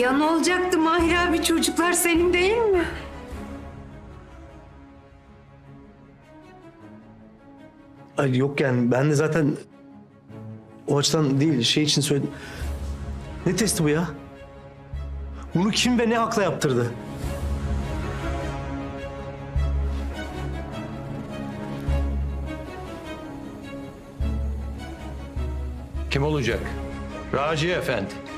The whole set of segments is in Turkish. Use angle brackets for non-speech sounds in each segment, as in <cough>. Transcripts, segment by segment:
Ya ne olacaktı Mahir abi çocuklar senin değil mi? Ay yok yani ben de zaten o açıdan değil şey için söyledim. Ne testi bu ya? Bunu kim ve ne akla yaptırdı? Kim olacak? Raci Efendi.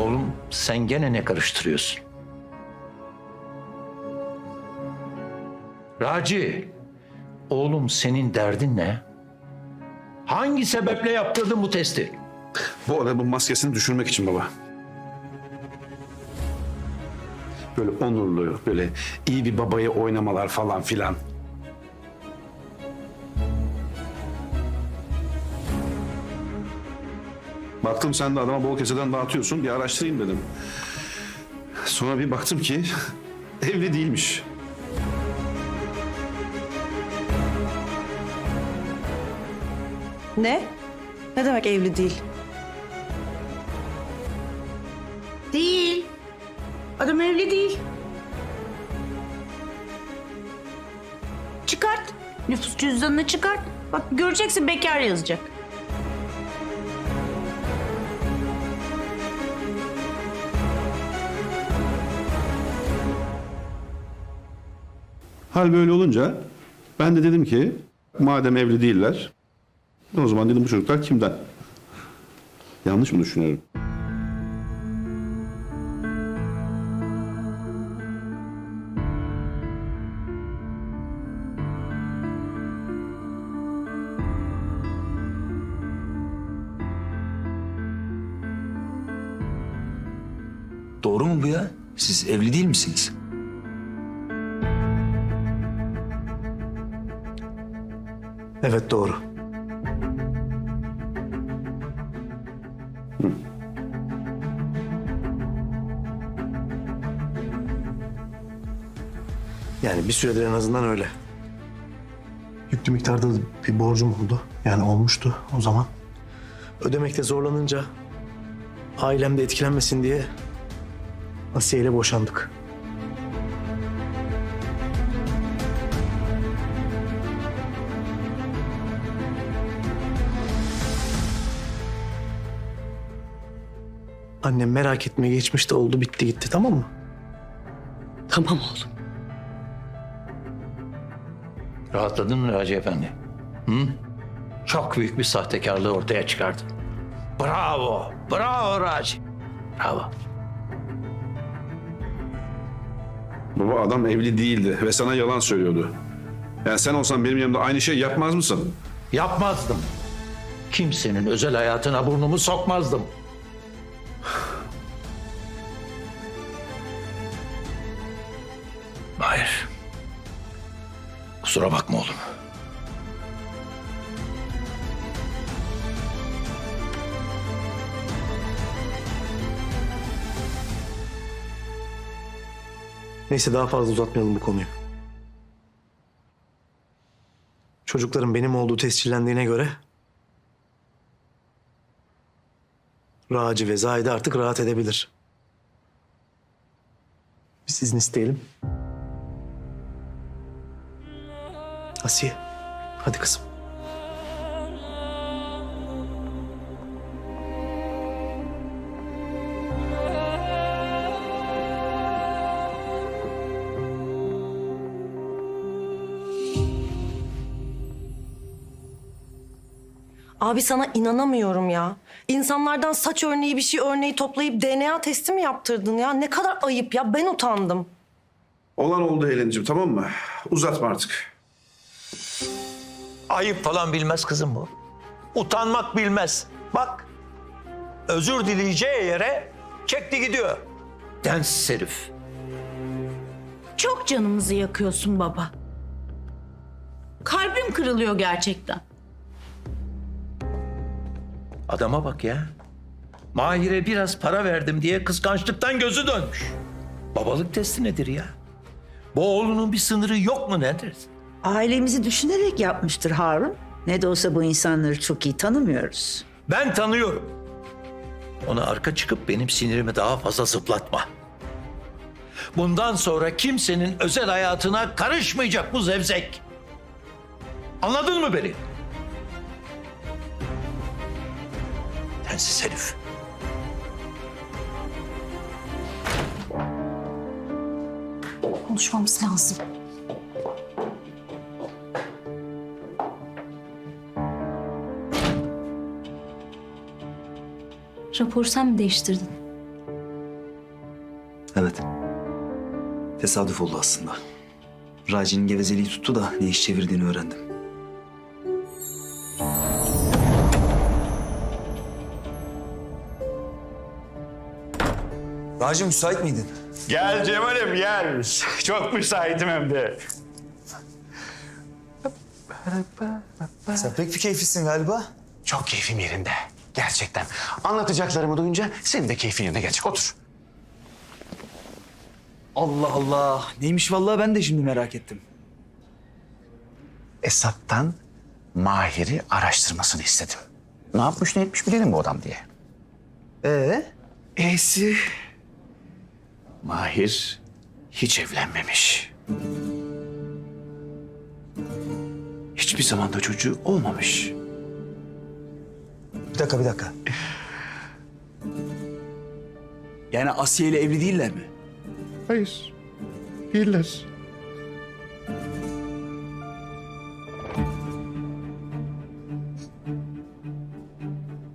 Oğlum sen gene ne karıştırıyorsun? Raci, oğlum senin derdin ne? Hangi sebeple yaptırdın bu testi? Bu adamın maskesini düşürmek için baba. Böyle onurlu, böyle iyi bir babayı oynamalar falan filan. Baktım sen de adama bol keseden dağıtıyorsun. Bir araştırayım dedim. Sonra bir baktım ki <laughs> evli değilmiş. Ne? Ne demek evli değil? Değil. Adam evli değil. Çıkart. Nüfus cüzdanını çıkart. Bak göreceksin bekar yazacak. Hal böyle olunca ben de dedim ki madem evli değiller o zaman dedim bu çocuklar kimden? Yanlış mı düşünüyorum? Doğru mu bu ya? Siz evli değil misiniz? Evet doğru. Yani bir süredir en azından öyle. Yüklü miktarda bir borcum oldu. Yani olmuştu o zaman. Ödemekte zorlanınca ailem de etkilenmesin diye Asiye ile boşandık. Annem merak etme geçmişte oldu bitti gitti tamam mı? Tamam oğlum. Rahatladın mı Raci Efendi? Hı? Çok büyük bir sahtekarlığı ortaya çıkardın. Bravo, bravo Raci. Bravo. Baba adam evli değildi ve sana yalan söylüyordu. Yani sen olsan benim yanımda aynı şey yapmaz mısın? Yapmazdım. Kimsenin özel hayatına burnumu sokmazdım. Kusura bakma oğlum. Neyse daha fazla uzatmayalım bu konuyu. Çocukların benim olduğu tescillendiğine göre Raci ve Zahide artık rahat edebilir. Biz izin isteyelim. Asiye, hadi kızım. Abi sana inanamıyorum ya. İnsanlardan saç örneği bir şey örneği toplayıp DNA testi mi yaptırdın ya? Ne kadar ayıp ya. Ben utandım. Olan oldu Helen'ciğim tamam mı? Uzatma artık. Ayıp falan bilmez kızım bu. Utanmak bilmez. Bak. Özür dileyeceği yere çekti gidiyor. Densiz herif. Çok canımızı yakıyorsun baba. Kalbim kırılıyor gerçekten. Adama bak ya. Mahir'e biraz para verdim diye kıskançlıktan gözü dönmüş. Babalık testi nedir ya? Bu oğlunun bir sınırı yok mu nedir? Ailemizi düşünerek yapmıştır Harun. Ne de olsa bu insanları çok iyi tanımıyoruz. Ben tanıyorum. Ona arka çıkıp benim sinirimi daha fazla zıplatma. Bundan sonra kimsenin özel hayatına karışmayacak bu zevzek. Anladın mı beni? Tensiz herif. Konuşmamız lazım. Raporu sen mi değiştirdin? Evet. Tesadüf oldu aslında. Raci'nin gevezeliği tuttu da ne iş çevirdiğini öğrendim. Raci müsait miydin? Gel Cemal'im gel. Çok müsaitim hem de. Sen pek bir keyiflisin galiba. Çok keyfim yerinde. Gerçekten. Anlatacaklarımı duyunca senin de keyfin yerine gelecek. Otur. Allah Allah. Neymiş vallahi ben de şimdi merak ettim. Esat'tan Mahir'i araştırmasını istedim. Ne yapmış ne etmiş bilelim bu adam diye. Ee? E'si... Mahir hiç evlenmemiş. Hiçbir zaman da çocuğu olmamış. Bir dakika bir dakika. Yani Asiye ile evli değiller mi? Hayır. Değiller.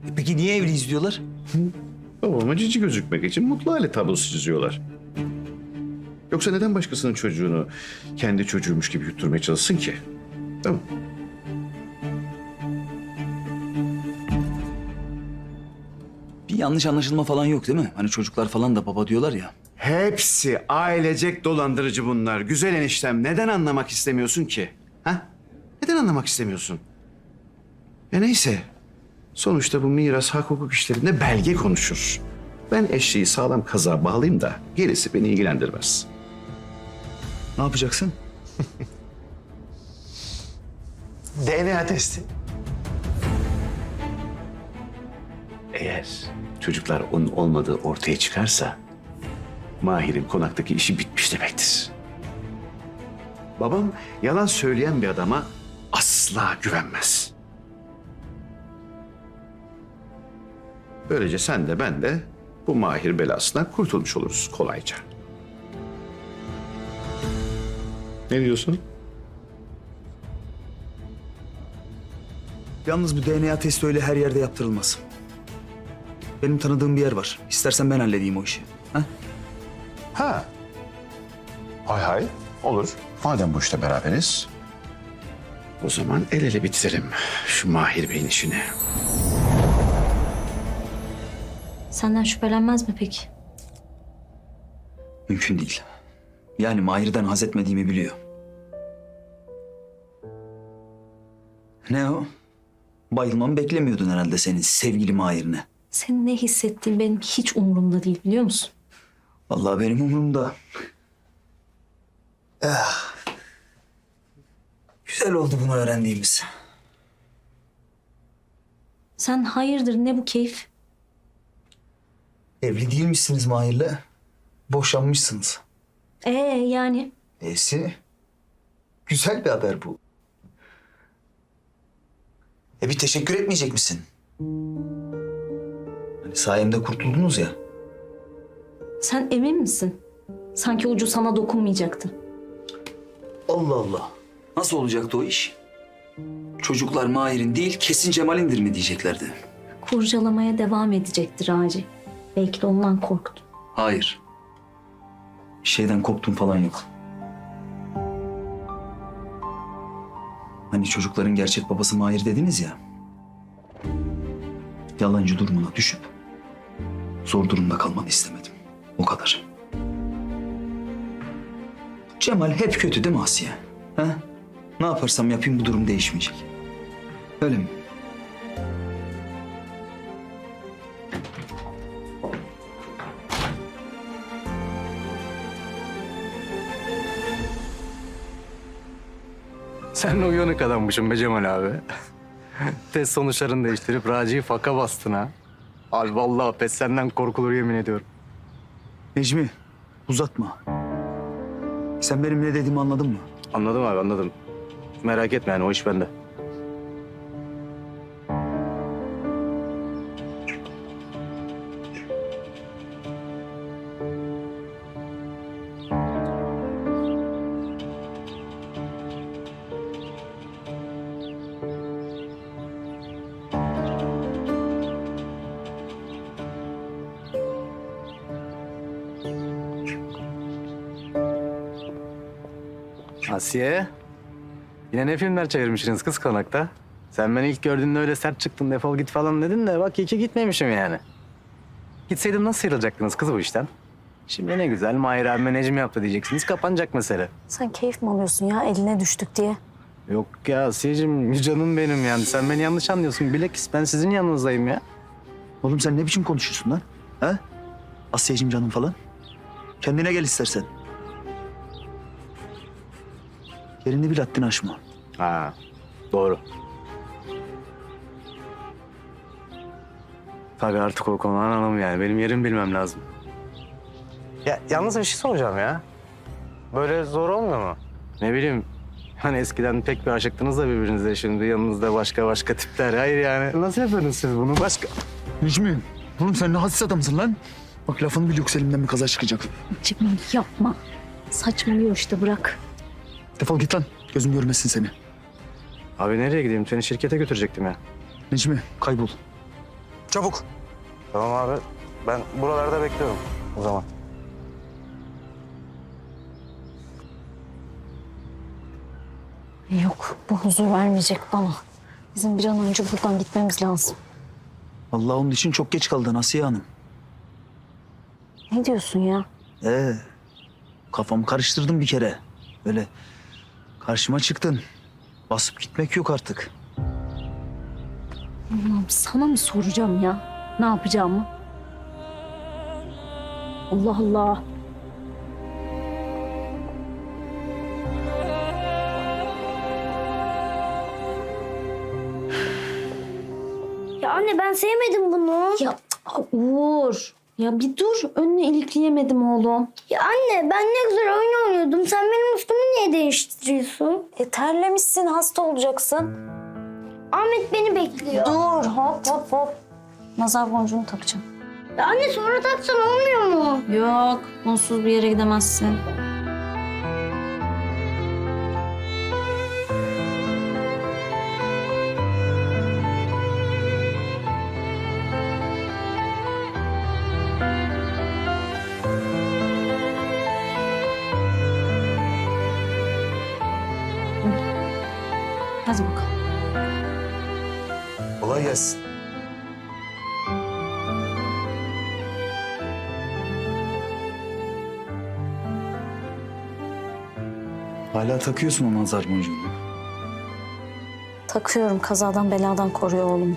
E peki niye evliyiz diyorlar? Babama cici gözükmek için mutlu aile tablosu çiziyorlar. Yoksa neden başkasının çocuğunu kendi çocuğumuş gibi yutturmaya çalışsın ki? Değil mi? Yanlış anlaşılma falan yok değil mi? Hani çocuklar falan da baba diyorlar ya. Hepsi ailecek dolandırıcı bunlar. Güzel eniştem neden anlamak istemiyorsun ki? Ha? Neden anlamak istemiyorsun? Ya neyse. Sonuçta bu miras hak hukuk işlerinde belge konuşur. Ben eşeği sağlam kaza bağlayayım da gerisi beni ilgilendirmez. Ne yapacaksın? <laughs> DNA testi. Eğer çocuklar onun olmadığı ortaya çıkarsa Mahir'in konaktaki işi bitmiş demektir. Babam yalan söyleyen bir adama asla güvenmez. Böylece sen de ben de bu mahir belasından kurtulmuş oluruz kolayca. Ne diyorsun? Yalnız bu DNA testi öyle her yerde yaptırılmaz. Benim tanıdığım bir yer var. İstersen ben halledeyim o işi. Ha? Ha. Hay hay olur. Madem bu işte beraberiz. O zaman el ele bitirelim şu Mahir Bey'in işini. Senden şüphelenmez mi peki? Mümkün değil. Yani Mahir'den haz etmediğimi biliyor. Ne o? Bayılmamı beklemiyordun herhalde senin sevgili Mahir'ine. Senin ne hissettiğin benim hiç umurumda değil biliyor musun? Vallahi benim umurumda. Ah. Güzel oldu bunu öğrendiğimiz. Sen hayırdır ne bu keyif? Evli değilmişsiniz Mahir'le. Boşanmışsınız. Ee yani Neyse. Güzel bir haber bu. E bir teşekkür etmeyecek misin? Sayemde kurtuldunuz ya. sen emin misin? Sanki ucu sana dokunmayacaktı. Allah Allah. Nasıl olacaktı o iş? Çocuklar Mahir'in değil kesin Cemal'indir mi diyeceklerdi. Kurcalamaya devam edecektir Raci. Belki de ondan korktu. Hayır. Şeyden koptum falan yok. Hani çocukların gerçek babası Mahir dediniz ya. Yalancı durumuna düşüp zor durumda kalmanı istemedim. O kadar. Cemal hep kötü değil mi Asiye? Ha? Ne yaparsam yapayım bu durum değişmeyecek. Öyle mi? Sen uyanık adammışsın be Cemal abi. <laughs> Test sonuçlarını değiştirip Raci'yi faka bastın ha. Abi vallahi pes senden korkulur yemin ediyorum. Necmi uzatma. Sen benim ne dediğimi anladın mı? Anladım abi anladım. Merak etme yani o iş bende. Asiye. Yine ne filmler çevirmişsiniz kız konakta? Sen beni ilk gördüğünde öyle sert çıktın defol git falan dedin de bak iyi ki gitmemişim yani. Gitseydim nasıl sıyrılacaktınız kız bu işten? Şimdi ne güzel Mahir abime Necmi yaptı diyeceksiniz kapanacak mesele. Sen keyif mi alıyorsun ya eline düştük diye? Yok ya Asiye'cim canım benim yani sen beni yanlış anlıyorsun. Bilakis ben sizin yanınızdayım ya. Oğlum sen ne biçim konuşuyorsun lan? Ha? Asya'cığım canım falan. Kendine gel istersen. Yerini bil haddini aşma. Ha doğru. Tabii artık o konudan hanım yani. Benim yerimi bilmem lazım. Ya yalnız bir şey soracağım ya. Böyle zor olmuyor mu? Ne bileyim hani eskiden pek bir aşıktınız da birbirinize şimdi yanınızda başka başka tipler. Hayır yani nasıl yapıyorsunuz siz bunu başka? Necmi, oğlum sen ne hassiz adamsın lan? Bak lafını bil yoksa elimden bir kaza çıkacak. Cemal yapma. Saçmalıyor işte bırak. Defol git lan. Gözüm görmesin seni. Abi nereye gideyim? Seni şirkete götürecektim ya. Necmi kaybol. Çabuk. Tamam abi. Ben buralarda bekliyorum o zaman. Yok bu huzur vermeyecek bana. Bizim bir an önce buradan gitmemiz lazım. Allah onun için çok geç kaldın Asiye Hanım. Ne diyorsun ya? Ee, kafamı karıştırdım bir kere. Böyle karşıma çıktın. Basıp gitmek yok artık. Allah'ım sana mı soracağım ya? Ne yapacağımı? Allah Allah. Ya anne ben sevmedim bunu. Ya Uğur. Ya bir dur. Önüne ilikleyemedim oğlum. Ya anne ben ne güzel oyun oynuyordum. Sen benim üstümü niye değiştiriyorsun? E terlemişsin hasta olacaksın. Ahmet beni bekliyor. Dur hop hop hop. Nazar boncuğunu takacağım. Ya anne sonra taksan olmuyor mu? Yok onsuz bir yere gidemezsin. Hala takıyorsun o nazar boncuğunu. Takıyorum kazadan beladan koruyor oğlumu.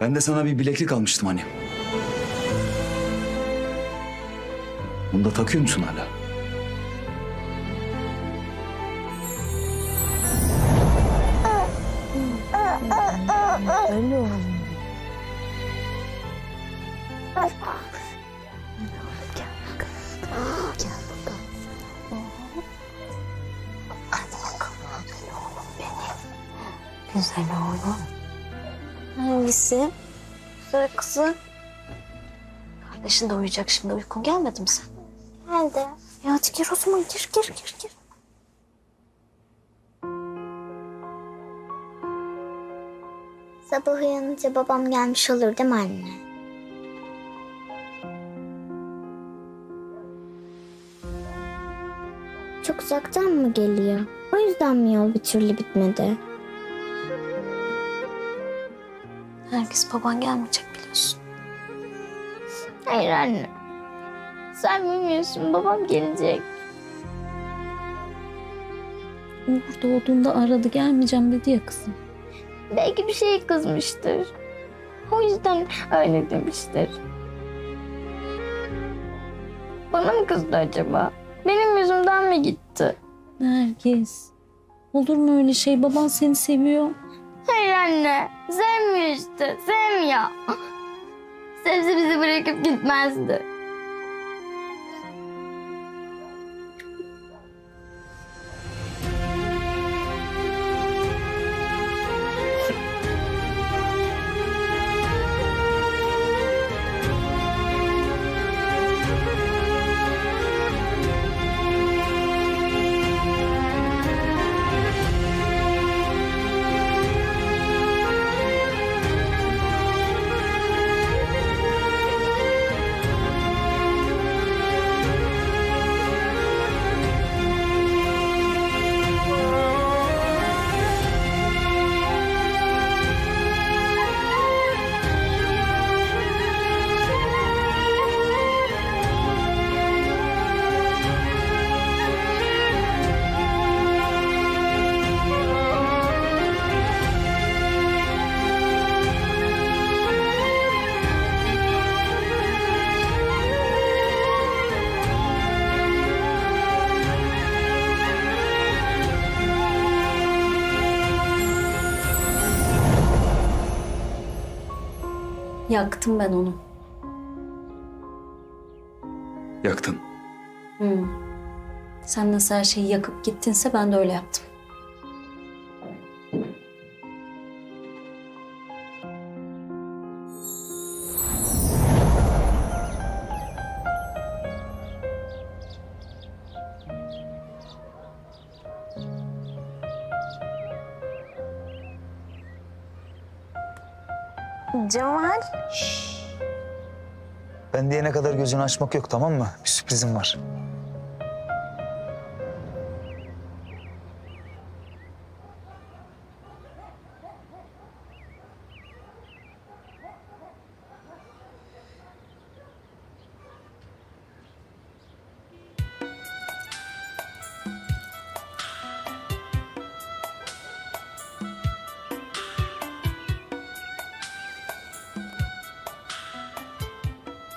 Ben de sana bir bileklik almıştım hani. Bunu da takıyor musun hala? Güzel oğlum. Hangisi? Sarı kızı. Kardeşin de uyuyacak şimdi. Uykun gelmedi mi sen? Nerede? Ya hadi gir o zaman. Gir, gir, gir, gir. Sabah uyanınca babam gelmiş olur değil mi anne? Çok uzaktan mı geliyor? O yüzden mi yol bir türlü bitmedi? Herkes baban gelmeyecek biliyorsun. Hayır anne. Sen bilmiyorsun babam gelecek. Uğur doğduğunda aradı gelmeyeceğim dedi ya kızım. Belki bir şeye kızmıştır. O yüzden öyle demiştir. Bana mı kızdı acaba? Benim yüzümden mi gitti? Nergis. Olur mu öyle şey? Baban seni seviyor. Hayır anne. Sevmiyor işte. Sevmiyor. Sevse bizi bırakıp gitmezdi. Yaktım ben onu. Yaktın. Sen nasıl her şeyi yakıp gittinse ben de öyle yaptım. Ben diyene kadar gözünü açmak yok tamam mı? Bir sürprizim var.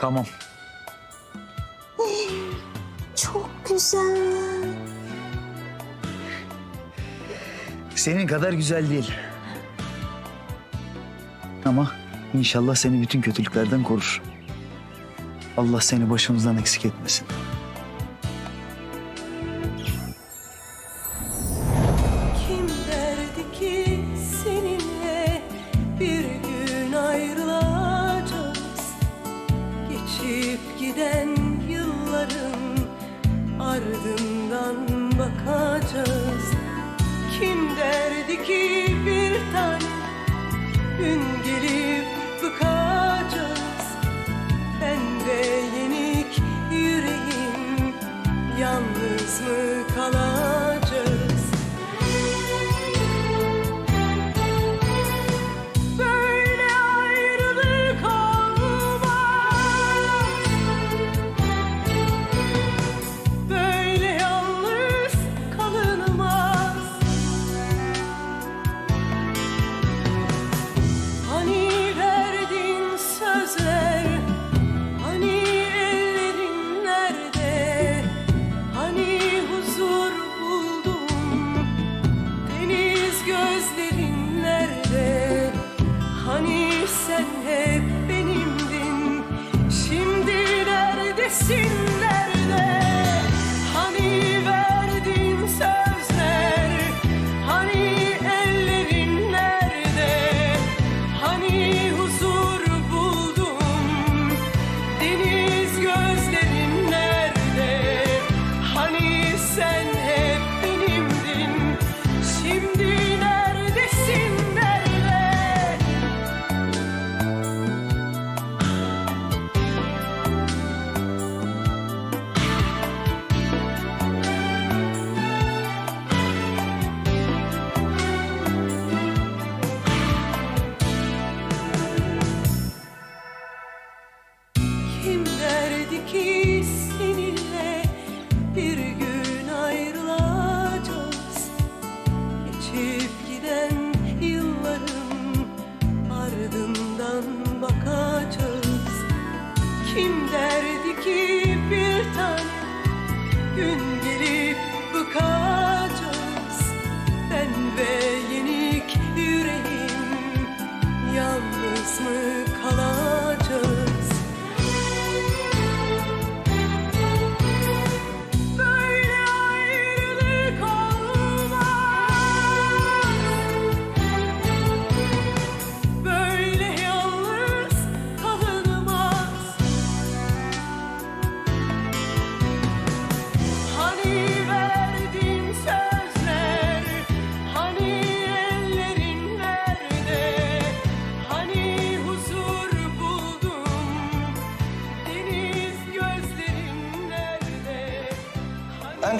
Tamam. Çok güzel. Senin kadar güzel değil. Ama inşallah seni bütün kötülüklerden korur. Allah seni başımızdan eksik etmesin.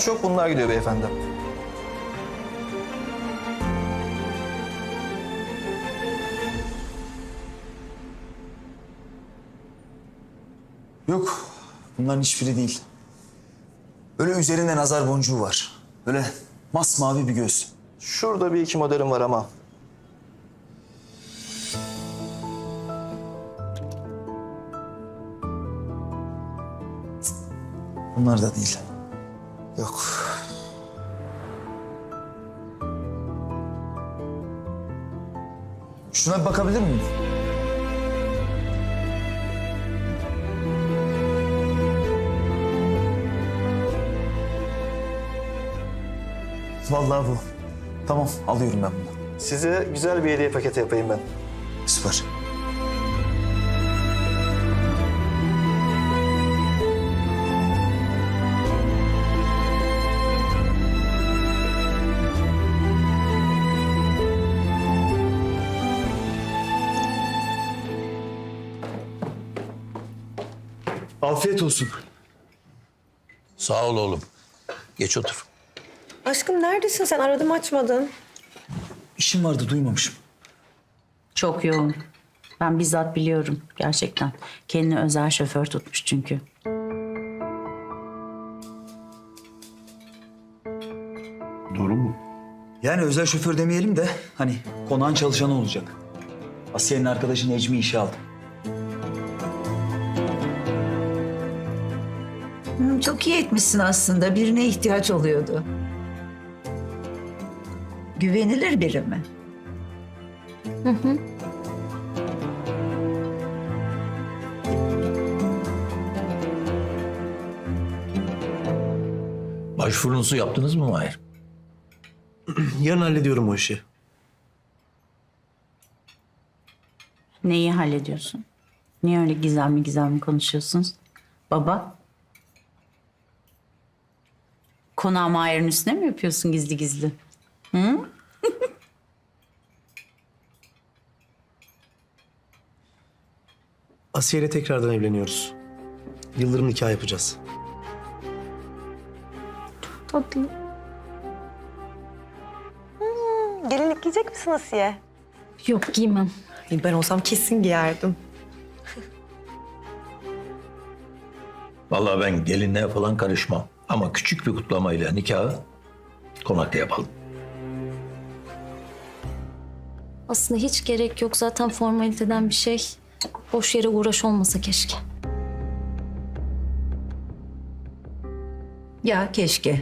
Çok bunlar gidiyor beyefendi. Yok. Bunların hiçbiri değil. Böyle üzerinde nazar boncuğu var. Böyle masmavi bir göz. Şurada bir iki modelim var ama Bunlar da değil. Yok. Şuna bir bakabilir miyim? Vallahi bu. Tamam, alıyorum ben bunu. size güzel bir hediye paketi yapayım ben. Süper. Afiyet olsun. Sağ ol oğlum. Geç otur. Aşkım neredesin sen? Aradım açmadın. İşim vardı, duymamışım. Çok yoğun. Ben bizzat biliyorum gerçekten. Kendine özel şoför tutmuş çünkü. Doğru mu? Yani özel şoför demeyelim de hani konağın çalışanı olacak. Asiye'nin arkadaşı Necmi işe aldı. Hı, Çok iyi etmişsin aslında. Birine ihtiyaç oluyordu. Güvenilir biri mi? Başvurunuzu yaptınız mı Mahir? <clears throat> Yarın hallediyorum o işi. Neyi hallediyorsun? Niye öyle gizemli gizemli konuşuyorsunuz? Baba? Konağı Mahir'in üstüne mi yapıyorsun gizli gizli? <laughs> Asiye ile tekrardan evleniyoruz. Yıldırım nikah yapacağız. Tatlı. Gelinlik giyecek misin Asiye? Yok giymem. Ben olsam kesin giyerdim. Vallahi ben gelinliğe falan karışmam. Ama küçük bir kutlamayla nikahı konakta yapalım. Aslında hiç gerek yok. Zaten formaliteden bir şey. Boş yere uğraş olmasa keşke. Ya keşke.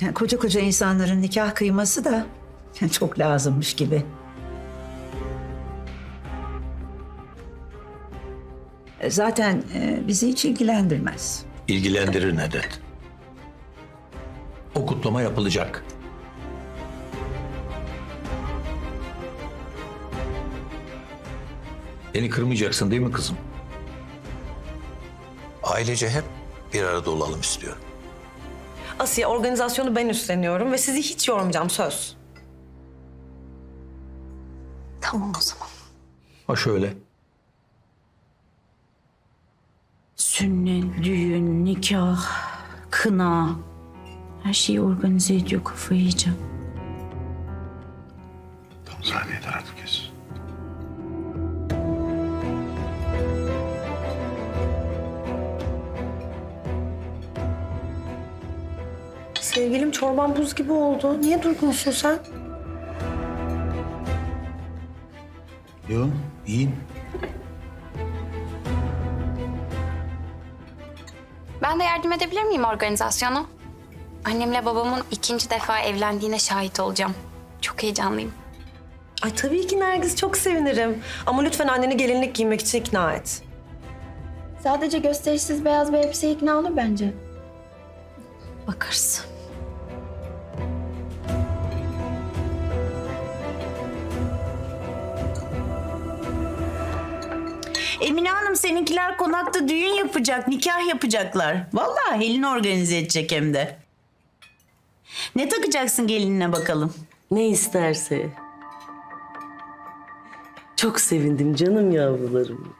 Ya, koca koca insanların nikah kıyması da <laughs> çok lazımmış gibi. Zaten e, bizi hiç ilgilendirmez. İlgilendirir Nedet. O kutlama yapılacak. Beni kırmayacaksın değil mi kızım? Ailece hep bir arada olalım istiyorum. Asiye organizasyonu ben üstleniyorum ve sizi hiç yormayacağım söz. Tamam o zaman. Ha şöyle. Sünnet, düğün, nikah, kına. Her şeyi organize ediyor kafayı yiyeceğim. Tamam saniye artık kes. Sevgilim çorban buz gibi oldu. Niye durgunsun sen? Yok, iyiyim. Ben de yardım edebilir miyim organizasyona? Annemle babamın ikinci defa evlendiğine şahit olacağım. Çok heyecanlıyım. Ay tabii ki Nergis çok sevinirim. Ama lütfen anneni gelinlik giymek için ikna et. Sadece gösterişsiz beyaz bir elbise ikna olur bence. Bakarız. Emine Hanım seninkiler konakta düğün yapacak, nikah yapacaklar. Vallahi Helin organize edecek hem de. Ne takacaksın gelinine bakalım? Ne isterse. Çok sevindim canım yavrularım.